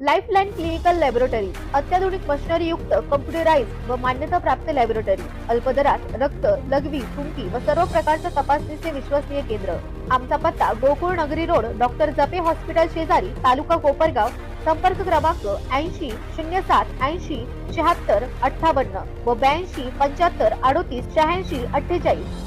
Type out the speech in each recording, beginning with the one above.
Lifeline clinical laboratory अत्याधुनिक machinery युक्त computerise व मान्यता प्राप्त लॅबोरेटरी अल्पदरात रक्त लघवी थुंकी व सर्व प्रकारच्या तपासणीचे विश्वसनीय केंद्र. आमचा पत्ता गोकुळ नगरी रोड डॉक्टर जपे हॉस्पिटल शेजारी तालुका कोपरगाव संपर्क क्रमांक ऐंशी शून्य सात ऐंशी शहात्तर अठ्ठावन्न व ब्याऐंशी पंच्याहत्तर अडोतीस शहाऐंशी अठ्ठेचाळीस.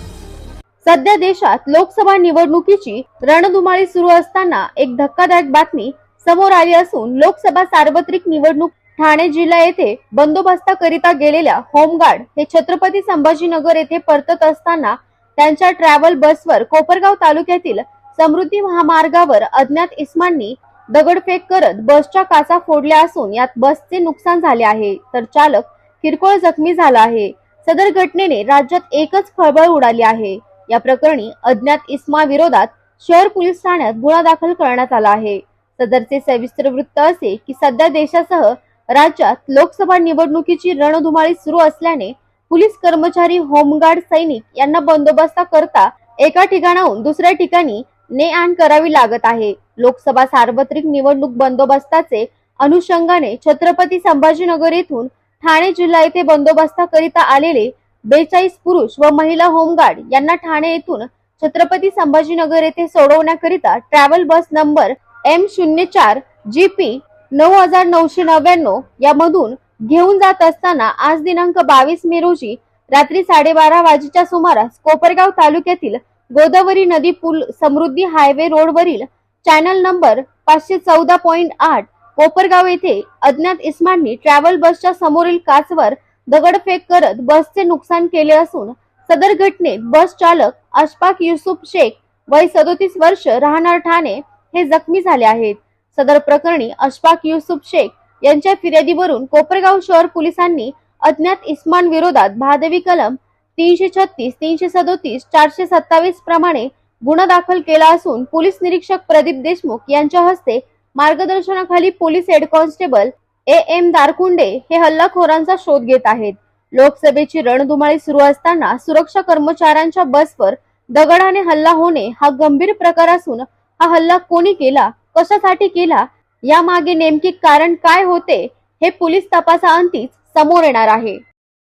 सध्या देशात लोकसभा निवडणुकीची रणधुमाळी सुरू असताना एक धक्कादायक बातमी समोर आली असून लोकसभा सार्वत्रिक निवडणूक ठाणे जिल्हा येथे बंदोबस्ताकरिता गेलेल्या होमगार्ड हे छत्रपती संभाजीनगर येथे परतत असताना त्यांच्या ट्रॅव्हल बसवर कोपरगाव तालुक्यातील समृद्धी महामार्गावर अज्ञात इस्मांनी दगडफेक करत बसच्या काचा फोडल्या असून यात बसचे नुकसान झाले आहे. तर चालक किरकोळ जखमी झाला आहे. सदर घटनेने राज्यात एकच खळबळ उडाली आहे. या प्रकरणी अज्ञात इस्मा विरोधात शहर पोलीस ठाण्यात गुन्हा दाखल करण्यात आला आहे. सदरचे सविस्तर वृत्त असे की सध्या देशासह राज्यात लोकसभा निवडणुकीची रणधुमाळी सुरू असल्याने पोलीस कर्मचारी होमगार्ड सैनिक यांना बंदोबस्ता करता एका ठिकाणाहून दुसऱ्या ठिकाणी ने आण करावी लागत आहे. लोकसभा सार्वत्रिक निवडणूक बंदोबस्ताचे अनुषंगाने छत्रपती संभाजीनगर येथून ठाणे जिल्हा येथे बंदोबस्ताकरिता आलेले बेचाळीस पुरुष व महिला होमगार्ड यांना ठाणे येथून छत्रपती संभाजीनगर येथे सोडवण्याकरिता ट्रॅव्हल बस नंबर एम शून्य चार जी पी नऊ हजार नऊशे नव्याण्णव यामधून घेऊन जात असताना आज दिनांक बावीस मे रोजी रात्री साडेबारा वाजेच्या सुमारास कोपरगाव तालुक्यातील गोदावरी नदी पूल समृद्धी हायवे रोडवरील चॅनल नंबर पाचशे चौदा पॉईंट आठ कोपरगाव येथे अज्ञात इस्मांनी ट्रॅव्हल बसच्या समोरील काचवर दगडफेक करत बसचे नुकसान केले असून सदर घटनेत बस चालक अशफाक युसुफ शेख वय सदोतीस वर्ष राहणार ठाणे हे जखमी झाले आहेत. सदर प्रकरणी अशफाक युसुफ शेख यांच्या फिर्यादीवरून कोपरगाव शहर पोलिसांनी अज्ञात इस्मान विरोधात भादवी कलम तीनशे छत्तीस तीनशे सदोतीस चारशे सत्तावीस प्रमाणे गुन्हा दाखल केला असून पोलीस निरीक्षक प्रदीप देशमुख यांच्या हस्ते मार्गदर्शनाखाली police head constable A M Darkunde हे हल्लाखोरांचा शोध घेत आहेत. लोकसभेची रणधुमाळी सुरू असताना सुरक्षा कर्मचाऱ्यांच्या बसवर दगडाने हल्ला होणे हा गंभीर प्रकार असून हा हल्ला कोणी केला? कशासाठी केला? यामागे नेमके कारण काय होते? हे पोलीस तपासाअंतीच समोर येणार आहे.